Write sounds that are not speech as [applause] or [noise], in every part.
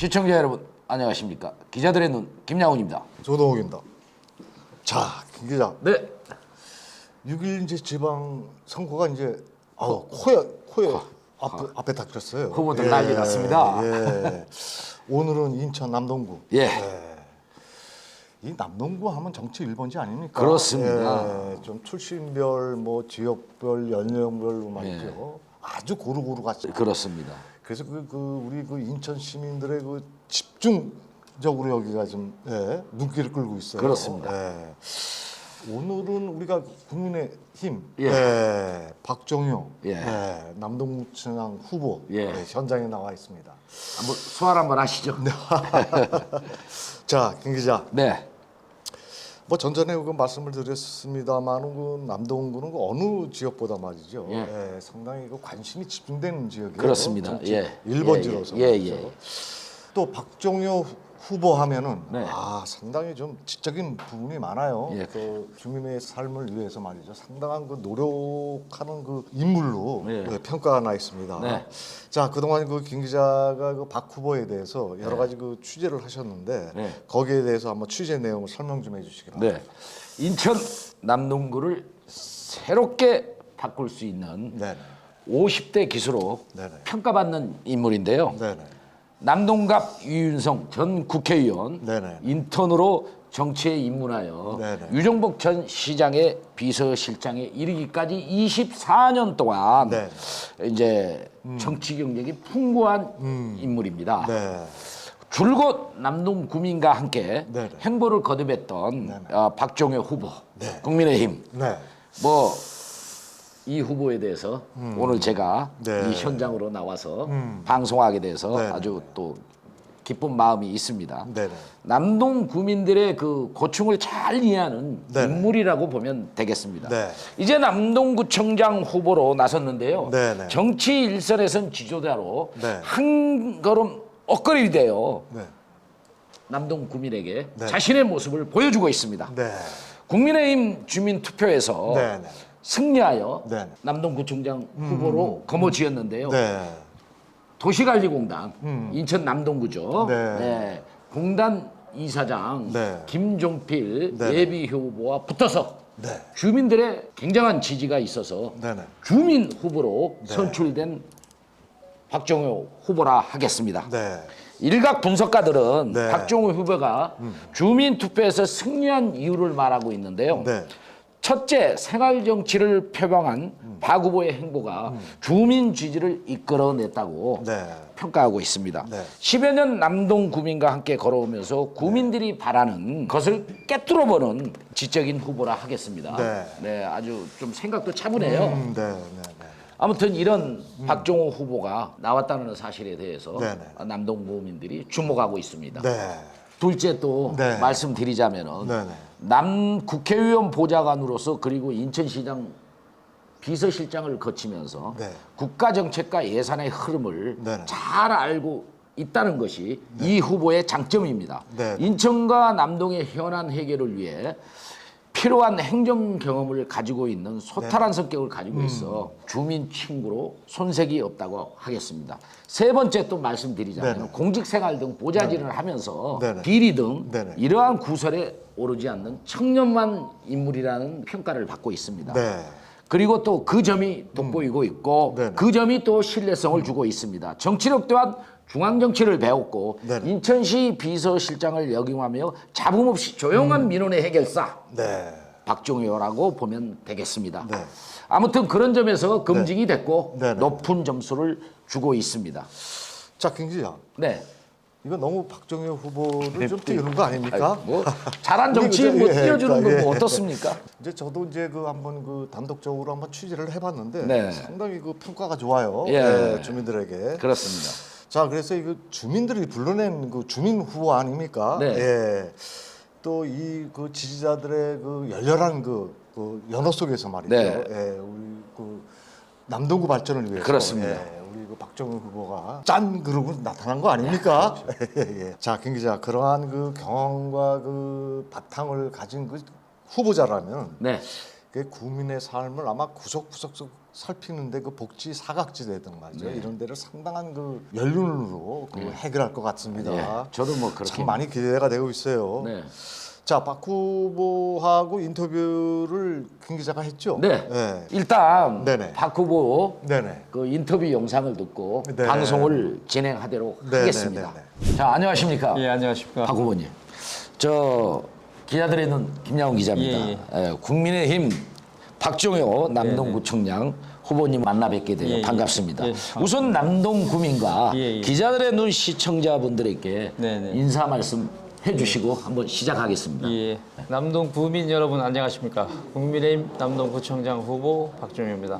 시청자 여러분 안녕하십니까 기자들의 눈 김양훈입니다. 조동욱입니다. 자, 김 기자. 네. 6일 이제 지방 선거가 이제 아, 코에 코에 앞에 앞에 닥쳤어요. 후보들 난리 났습니다. 예. 오늘은 인천 남동구. 예. 이 남동구 하면 정치 1번지 아닙니까? 그렇습니다. 예, 좀 출신별 뭐 지역별 연령별로 말이죠. 아주 고루고루. 예. 그렇습니다. 그래서 그, 그 우리 그 인천 시민들의 그 집중적으로 여기가 좀 예, 눈길을 끌고 있어요. 그렇습니다. 예. 오늘은 우리가 국민의 힘 예. 예, 박정효 예. 예, 남동구청장 후보 예. 예, 현장에 나와 있습니다. 한번 소환 한번 하시죠. [laughs] 자, 김 기자. 네. 뭐 전전에 그 말씀을 드렸습니다만 그 남동구는 그 어느 지역보다 말이죠. 예. 예, 상당히 그 관심이 집중되는 지역이에요. 그렇습니다. 예. 1번지로서. 예, 예, 예. 또 박종효 후보 하면은 네. 아 상당히 좀 지적인 부분이 많아요. 예. 그 주민의 삶을 위해서 말이죠. 상당한 그 노력하는 그 인물로 예. 그 평가가 나 있습니다. 네. 자 그동안 그 김 기자가 그 박 후보에 대해서 여러 가지 그 취재를 하셨는데 네. 거기에 대해서 한번 취재 내용을 설명 좀 해주시기 바랍니다. 네. 인천 남동구를 새롭게 바꿀 수 있는 네. 50대 기수로 네네. 평가받는 인물인데요. 네네. 남동갑 유윤성 전 국회의원 네네. 인턴으로 정치에 입문하여 네네. 유정복 전 시장의 비서실장에 이르기까지 24년 동안 네. 이제 정치 경력이 풍부한 인물입니다. 네. 줄곧 남동 구민과 함께 네네. 행보를 거듭했던 어, 박종효 후보, 네. 국민의힘 네. 뭐 이 후보에 대해서 오늘 제가 네. 이 현장으로 나와서 방송하게 돼서 네. 아주 또 기쁜 마음이 있습니다. 네네. 남동 구민들의 그 고충을 잘 이해하는 네. 인물이라고 보면 되겠습니다. 네. 이제 남동구청장 후보로 나섰는데요. 네, 네. 정치 일선에선 지도자로 네. 한 걸음 엇걸이 되어 네. 남동 구민에게 네. 자신의 모습을 보여주고 있습니다. 네. 국민의힘 주민 투표에서 네. 네. 승리하여 네. 남동구청장 후보로 거머쥐었는데요. 네. 도시관리공단 음. 인천 남동구죠. 네. 공단 이사장 네. 김종필 네. 예비 후보와 붙어서 네. 주민들의 굉장한 지지가 있어서 네네. 주민 후보로 선출된 박정호 후보라 하겠습니다. 네. 일각 분석가들은 네. 음. 박정호 후보가 주민 투표에서 승리한 이유를 말하고 있는데요. 네. 첫째, 생활 정치를 표방한 박 후보의 행보가 주민 지지를 이끌어냈다고 네. 평가하고 있습니다. 네. 10여 년 남동 구민과 함께 걸어오면서 구민들이 바라는 것을 깨뚫어 보는 지적인 후보라 하겠습니다. 네. 아주 좀 생각도 차분해요. 음, 네. 네. 네. 아무튼 이런 박종호 후보가 나왔다는 사실에 대해서 음. 네네. 남동 구민들이 주목하고 있습니다. 네. 둘째 또 네. 말씀드리자면은 네네. 남 국회의원 보좌관으로서 그리고 인천시장 비서실장을 거치면서 네. 국가 정책과 예산의 흐름을 네네. 잘 알고 있다는 것이 이 후보의 장점입니다. 네. 인천과 남동의 현안 해결을 위해 필요한 행정 경험을 가지고 있는 소탈한 성격을 가지고 있어 주민 친구로 손색이 없다고 하겠습니다. 세 번째 또 말씀드리자면 네네. 공직생활 등 보좌진을 하면서 네네. 비리 등 네네. 이러한 구설에 오르지 않는 청년만 인물이라는 평가를 받고 있습니다. 네. 그리고 또 그 점이 돋보이고 있고 네네. 그 점이 또 신뢰성을 주고 있습니다. 정치력 또한 중앙 정치를 배웠고 네네. 인천시 비서실장을 역임하며 잡음 없이 조용한 민원의 해결사 네. 박종효라고 보면 되겠습니다. 네. 아무튼 그런 점에서 검증이 됐고 네네. 높은 점수를 주고 있습니다. 자, 김 기자. 네. 이거 너무 박정효 후보를 좀 띄우는 거 아닙니까? 아이, 뭐 잘한 [laughs] 그저- 뭐 예, 띄워주는 거뭐 예. 어떻습니까? [laughs] 이제 저도 이제 그 한번 그 단독적으로 한번 취재를 해봤는데 네. 상당히 그 평가가 좋아요. 예. 예, 주민들에게. 그렇습니다. 자, 그래서 이거 주민들이 불러낸 그 주민 후보 아닙니까? 네. 예. 또 이 그 지지자들의 그 열렬한 그, 그 연호 속에서 말이죠. 네. 예, 우리 그 남동구 발전을 위해서 그렇습니다. 예, 우리 그 박정희 후보가 짠 그러고 나타난 거 아닙니까? [laughs] 예, 예. 자, 김 기자, 그러한 그 경험과 그 바탕을 가진 그 후보자라면 네. 그 국민의 삶을 아마 구석구석 살피는데 그 복지 사각지대 등 말이죠. 이런 데를 상당한 그 연륜으로 그 해결할 것 같습니다. 예, 저도 뭐 그렇게 참 많이 기대가 되고 있어요. 네. 자, 박 후보하고 인터뷰를 김 기자가 했죠. 네. 네. 일단 네네. 박 후보 네네. 그 인터뷰 영상을 듣고 네. 방송을 진행하도록 네, 하겠습니다. 네, 자, 안녕하십니까? 예, 안녕하십니까. 박 후보님. 저 기자들의 눈 김양훈 기자입니다. 예, 예, 국민의힘 박종효 남동구청장 후보님 만나 뵙게 되어 예, 예. 반갑습니다. 예, 우선 남동구민과 예, 예. 기자들의 눈 시청자분들에게 네, 네. 인사 말씀 해주시고 한번 시작하겠습니다. 예, 남동 구민 여러분 안녕하십니까. 국민의힘 남동구청장 후보 박종효입니다.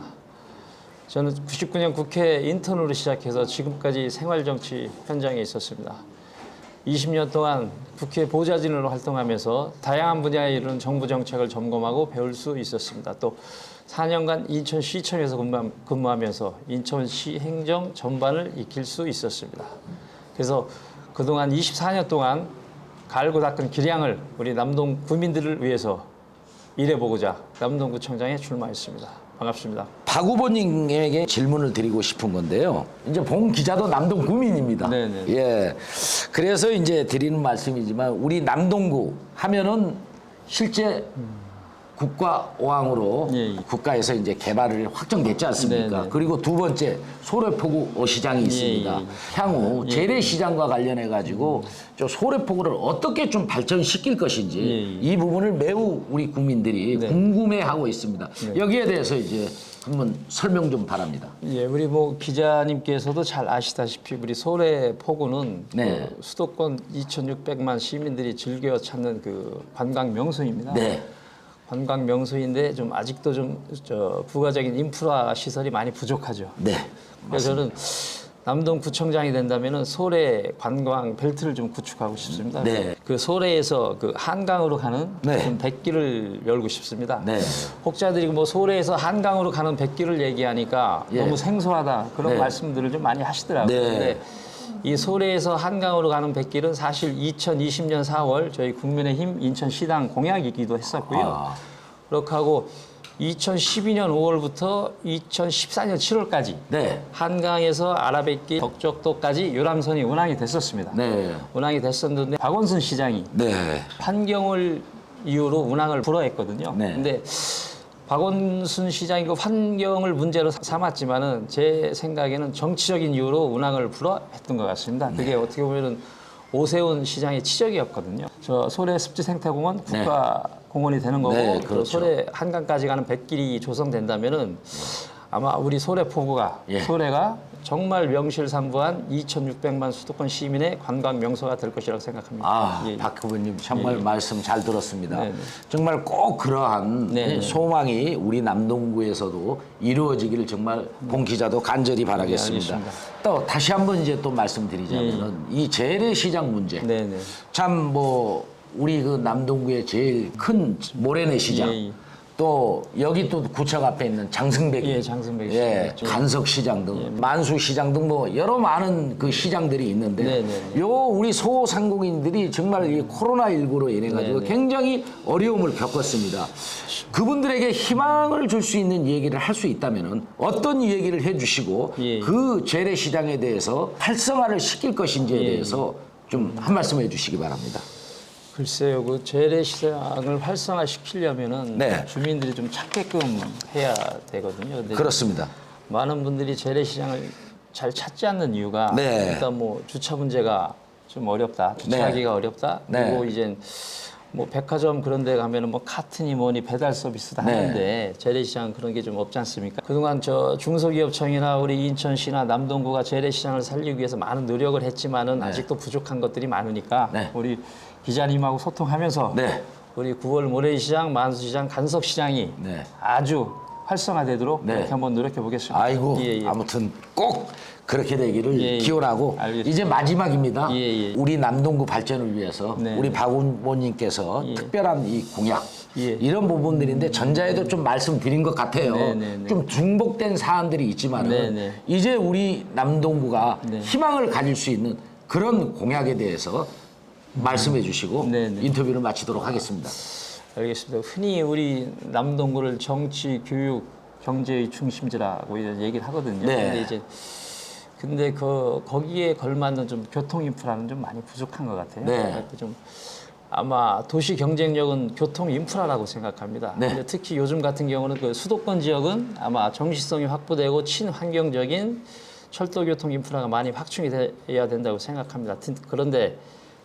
저는 99년 국회 인턴으로 시작해서 지금까지 생활정치 현장에 있었습니다. 20년 동안 국회 보좌진으로 활동하면서 다양한 분야에 이르는 정부 정책을 점검하고 배울 수 있었습니다. 또 4년간 인천시청에서 근무하면서 인천시 행정 전반을 익힐 수 있었습니다. 그래서 그동안 24년 동안 갈고 닦은 기량을 우리 남동 구민들을 위해서 일해보고자 남동구청장에 출마했습니다. 반갑습니다. 박 후보님에게 질문을 드리고 싶은 건데요. 이제 본 기자도 남동 구민입니다. 네네. 예. 그래서 이제 드리는 말씀이지만 우리 남동구 하면은 실제 국가 어항으로 예, 예. 국가에서 이제 개발을 확정됐지 않습니까? 네 네. 그리고 두 번째 소래포구 어시장이 있습니다. 예, 예. 향후 재래시장과 관련해 가지고 저 소래포구를 어떻게 좀 발전시킬 것인지 예, 예. 이 부분을 매우 우리 국민들이 네. 궁금해하고 있습니다. 여기에 대해서 이제 한번 설명 좀 바랍니다. 예, 우리 뭐 기자님께서도 잘 아시다시피 우리 소래 포구는 네. 그 수도권 2,600만 시민들이 즐겨 찾는 그 관광 명소입니다. 네. 관광 명소인데 좀 아직도 좀저 부가적인 인프라 시설이 많이 부족하죠. 네. 그래서 저는 남동구청장이 된다면은 소래 관광 벨트를 좀 구축하고 싶습니다. 네. 그 소래에서 그 한강으로 가는 네. 좀 백길을 열고 싶습니다. 네. 혹자들이 뭐 소래에서 한강으로 가는 백길을 얘기하니까 예. 너무 생소하다 그런 네. 말씀들을 좀 많이 하시더라고요. 네. 이 소래에서 한강으로 가는 백길은 사실 2020년 4월 저희 국민의힘 인천시당 공약이기도 했었고요. 아. 그렇게 하고 2012년 5월부터 2014년 7월까지 네. 한강에서 아라뱃길 덕적도까지 유람선이 운항이 됐었습니다. 네. 운항이 됐었는데 박원순 시장이 네. 판경을 이유로 운항을 불허했거든요. 네. 근데 박원순 시장이 그 환경을 문제로 삼았지만은 제 생각에는 정치적인 이유로 운항을 불허했던 것 같습니다. 네. 그게 어떻게 보면은 오세훈 시장의 치적이었거든요. 저 소래 습지생태공원 국가 공원이 되는 거고 네, 또 그렇죠. 소래 한강까지 가는 백길이 조성된다면은 아마 우리 소래 포구가 예. 소래가 정말 명실상부한 2,600만 수도권 시민의 관광 명소가 될 것이라고 생각합니다. 아, 예. 박 후보님 정말 말씀 잘 들었습니다. 네, 네. 정말 꼭 그러한 네, 네. 소망이 우리 남동구에서도 이루어지기를 정말 본 기자도 간절히 바라겠습니다. 네. 또 다시 한번 이제 또 말씀드리자면은 이 재래시장 문제. 참 뭐 우리 그 남동구의 제일 큰 모래내 시장. 예, 예. 또 여기 또 구청 앞에 있는 장승백, 예, 장승백 예, 시장. 간석 시장 등 만수 시장 등 뭐 여러 많은 그 시장들이 있는데 네, 네. 요 우리 소상공인들이 정말 이 코로나 19로 인해 가지고 네, 네. 굉장히 어려움을 겪었습니다. 그분들에게 희망을 줄 수 있는 얘기를 할 수 있다면은 어떤 얘기를 해 주시고 예. 그 재래 시장에 대해서 활성화를 시킬 것인지에 예. 대해서 좀 한 말씀 해 주시기 바랍니다. 글쎄요, 그 재래시장을 활성화시키려면은 네. 주민들이 좀 찾게끔 해야 되거든요. 근데 그렇습니다. 많은 분들이 재래시장을 잘 찾지 않는 이유가 네. 일단 뭐 주차 문제가 좀 어렵다, 주차하기가 어렵다. 네. 그리고 이제 뭐 백화점 그런 데 가면은 뭐 카트니 뭐니 배달 서비스도 네. 하는데 재래시장 그런 게 좀 없지 않습니까? 그동안 저 중소기업청이나 우리 인천시나 남동구가 재래시장을 살리기 위해서 많은 노력을 했지만은 아직도 부족한 것들이 많으니까 네. 우리 기자님하고 소통하면서 네. 우리 9월 모래시장, 만수시장, 간석시장이 네. 아주 활성화되도록 네. 그렇게 한번 노력해 보겠습니다. 아이고 예, 예. 아무튼 꼭 그렇게 되기를 예, 예. 기원하고 알겠습니다. 이제 마지막입니다. 예, 예. 우리 남동구 발전을 위해서 네. 우리 박 후보님께서 예. 특별한 이 공약 예. 이런 부분들인데 전자에도 좀 말씀드린 것 같아요. 네, 네, 네. 좀 중복된 사안들이 있지만은 네, 네. 이제 우리 남동구가 네. 희망을 가질 수 있는 그런 공약에 대해서 말씀해 주시고 네, 네. 인터뷰를 마치도록 하겠습니다. 알겠습니다. 흔히 우리 남동구를 정치, 교육, 경제의 중심지라고 이런 얘기를 하거든요. 네. 근데 이제 근데 그 거기에 걸맞는 좀 교통 인프라는 좀 많이 부족한 것 같아요. 네. 좀 아마 도시 경쟁력은 교통 인프라라고 생각합니다. 네. 근데 특히 요즘 같은 경우는 그 수도권 지역은 아마 정시성이 확보되고 친환경적인 철도 교통 인프라가 많이 확충이 돼야 된다고 생각합니다. 튼- 그런데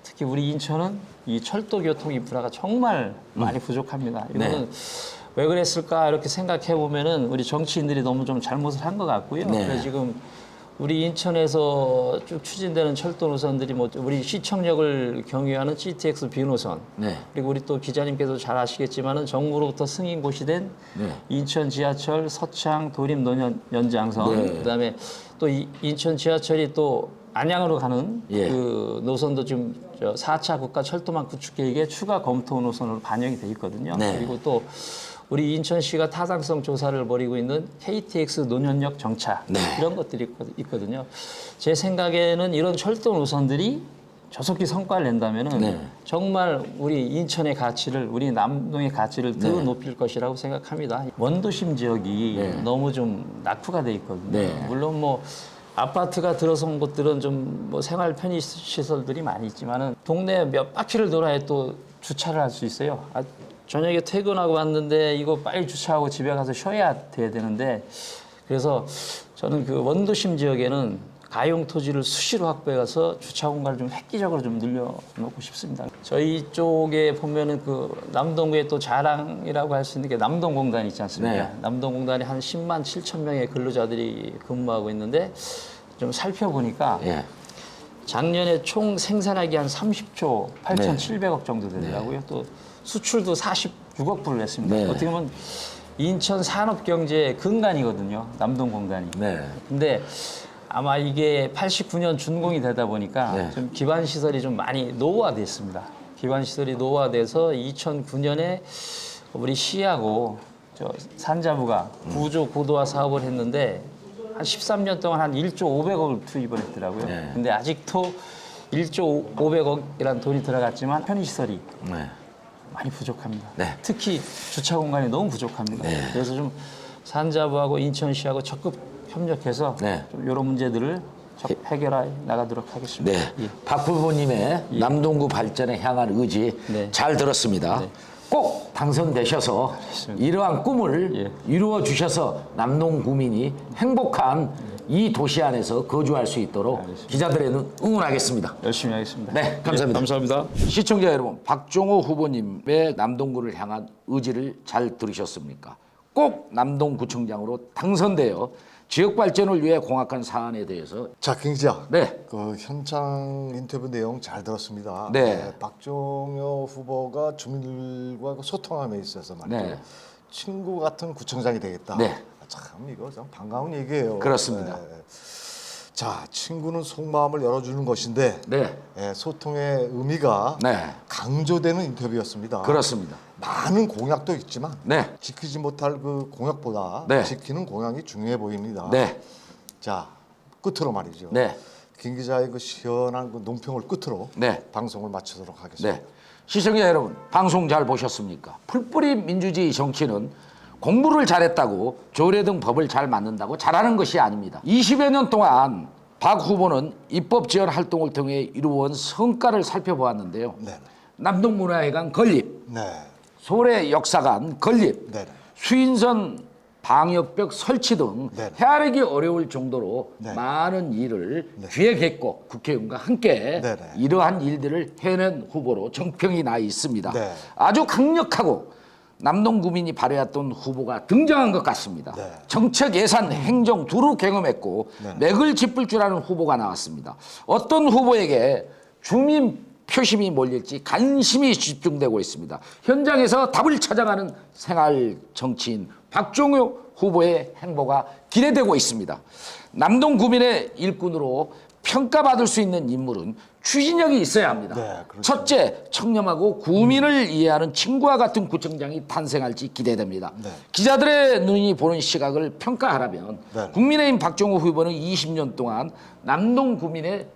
특히 우리 인천은 이 철도 교통 인프라가 정말 많이 부족합니다. 네. 이거는 왜 그랬을까 이렇게 생각해 보면은 우리 정치인들이 너무 좀 잘못을 한 것 같고요. 네. 그래서 지금 우리 인천에서 쭉 추진되는 철도 노선들이 뭐 우리 시청역을 경유하는 GTX B 노선 네. 그리고 우리 또 기자님께서 잘 아시겠지만은 정부로부터 승인 고시된 네. 인천 지하철 서창 도림 노년 연장선 네. 그다음에 또 이, 인천 지하철이 또 안양으로 가는 예. 그 노선도 지금 저 4차 국가 철도망 구축 계획에 추가 검토 노선으로 반영이 돼 있거든요. 네. 그리고 또 우리 인천시가 타당성 조사를 벌이고 있는 KTX 노년역 정차 네. 이런 것들이 있거- 있거든요. 제 생각에는 이런 철도 노선들이 저속히 성과를 낸다면은 네. 정말 우리 인천의 가치를 우리 남동의 가치를 더 네. 높일 것이라고 생각합니다. 원도심 지역이 네. 너무 좀 낙후가 돼 있거든요. 네. 물론 뭐 아파트가 들어선 곳들은 좀 뭐 생활 편의 시설들이 많이 있지만은 동네 몇 바퀴를 돌아야 또 주차를 할 수 있어요. 아, 저녁에 퇴근하고 왔는데 이거 빨리 주차하고 집에 가서 쉬어야 돼야 되는데 그래서 저는 그 원도심 지역에는 가용 토지를 수시로 확보해 가서 주차 공간을 좀 획기적으로 좀 늘려놓고 싶습니다. 저희 쪽에 보면은 그 남동구의 또 자랑이라고 할 수 있는 게 남동공단이 있지 않습니까? 네. 남동공단이 한 10만 7천 명의 근로자들이 근무하고 있는데 좀 살펴보니까 예. 작년에 총 생산액이 한 30조 네. 8,700억 정도 되더라고요. 또 수출도 46억 불을 냈습니다. 네. 어떻게 보면 인천 산업 경제의 근간이거든요. 남동공단이. 네. 근데 아마 이게 89년 준공이 되다 보니까 네. 좀 기반 시설이 좀 많이 노후화됐습니다. 기반 시설이 노후화돼서 2009년에 우리 시하고 저 산자부가 구조 고도화 사업을 했는데 한 13년 동안 한 1조 500억을 투입을 했더라고요. 네. 근데 아직도 1조 500억이라는 돈이 들어갔지만 편의 시설이 네. 많이 부족합니다. 네. 특히 주차 공간이 너무 부족합니다. 그래서 좀 산자부하고 인천시하고 적극 협력해서 네. 좀 이런 문제들을 적- 해결해 나가도록 하겠습니다. 네. 예. 박 후보님의 남동구 발전에 향한 의지 네. 잘 들었습니다. 꼭 당선되셔서 이러한 꿈을 예. 이루어 주셔서 남동 구민이 행복한 이 도시 안에서 거주할 수 있도록 기자들의 눈 응원하겠습니다. 열심히 하겠습니다. 네, 감사합니다. 감사합니다. 시청자 여러분, 박종호 후보님의 남동구를 향한 의지를 잘 들으셨습니까? 꼭 남동구청장으로 당선되어 지역 발전을 위해 공약한 사안에 대해서 자, 김 기자. 네. 그 현장 인터뷰 내용 잘 들었습니다. 네. 박종효 후보가 주민들과 그 소통함에 있어서 말이죠. 네. 친구 같은 구청장이 되겠다. 네. 아, 참 이거 참 반가운 얘기예요. 그렇습니다. 네. 자, 친구는 속마음을 열어주는 것인데 네, 예, 소통의 의미가 네, 강조되는 인터뷰였습니다. 그렇습니다. 많은 공약도 있지만 네, 지키지 못할 그 공약보다 네. 지키는 공약이 중요해 보입니다. 네, 자 끝으로 말이죠. 네, 김 기자의 그 시원한 그 논평을 끝으로 네. 방송을 마치도록 하겠습니다. 네. 시청자 여러분, 방송 잘 보셨습니까? 풀뿌리 민주주의 정치는 공부를 잘했다고 조례 등 법을 잘 만든다고 잘하는 것이 아닙니다. 20여 년 동안 박 후보는 입법 지원 활동을 통해 이루어온 성과를 살펴보았는데요. 네. 남동문화회관 건립, 네. 소래 역사관 건립, 네. 수인선 방역벽 설치 등 네. 헤아리기 어려울 정도로 네. 많은 일을 기획했고 국회의원과 함께 네, 네. 이러한 일들을 해낸 후보로 정평이 나 있습니다. 네. 아주 강력하고 남동 구민이 발휘했던 후보가 등장한 것 같습니다. 네. 정책, 예산, 행정 두루 경험했고 네. 맥을 짚을 줄 아는 후보가 나왔습니다. 어떤 후보에게 주민 표심이 몰릴지 관심이 집중되고 있습니다. 현장에서 답을 찾아가는 생활 정치인 박종효 후보의 행보가 기대되고 있습니다. 남동 구민의 일꾼으로 평가받을 수 있는 인물은 추진력이 있어야 합니다. 네, 그렇죠. 첫째, 청렴하고 구민을 이해하는 친구와 같은 구청장이 탄생할지 기대됩니다. 네. 기자들의 눈이 보는 시각을 평가하라면 네. 국민의힘 박종호 후보는 20년 동안 남동 구민의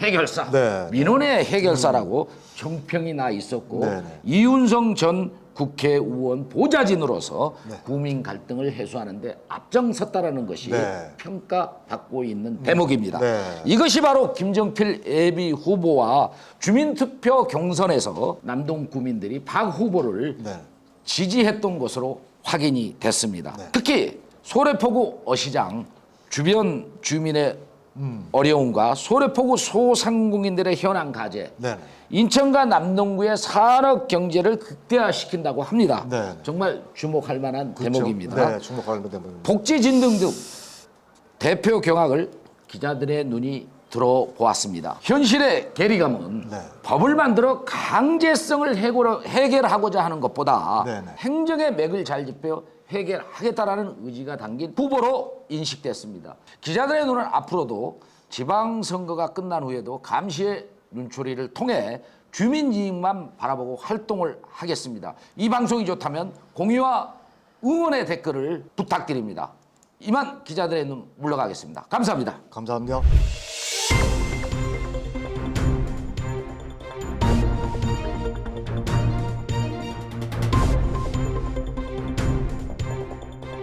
해결사, 네. 민원의 해결사라고 정평이 나 있었고 네, 네. 이윤성 전 국회의원 보좌진으로서 네. 국민 갈등을 해소하는데 앞장섰다라는 것이 네. 평가받고 있는 대목입니다. 네. 이것이 바로 김정필 예비 후보와 주민투표 경선에서 남동 구민들이 박 후보를 네. 지지했던 것으로 확인이 됐습니다. 네. 특히 소래포구 어시장 주변 주민의 음. 어려움과 소래포구 소상공인들의 현안 가제, 네. 인천과 남동구의 산업 경제를 극대화시킨다고 합니다. 네. 정말 주목할 만한 그렇죠. 대목입니다. 네, 주목할 만한 대목입니다. 복지 진 등 등 대표 경악을 기자들의 눈이 들어보았습니다. 현실의 괴리감은 네. 법을 만들어 강제성을 해결하고자 하는 것보다 네, 네. 행정의 맥을 잘 짚어 해결하겠다라는 의지가 담긴 후보로 인식됐습니다. 기자들의 눈은 앞으로도 지방선거가 끝난 후에도 감시의 눈초리를 통해 주민 이익만 바라보고 활동을 하겠습니다. 이 방송이 좋다면 공유와 응원의 댓글을 부탁드립니다. 이만 기자들의 눈 물러가겠습니다. 감사합니다. 감사합니다.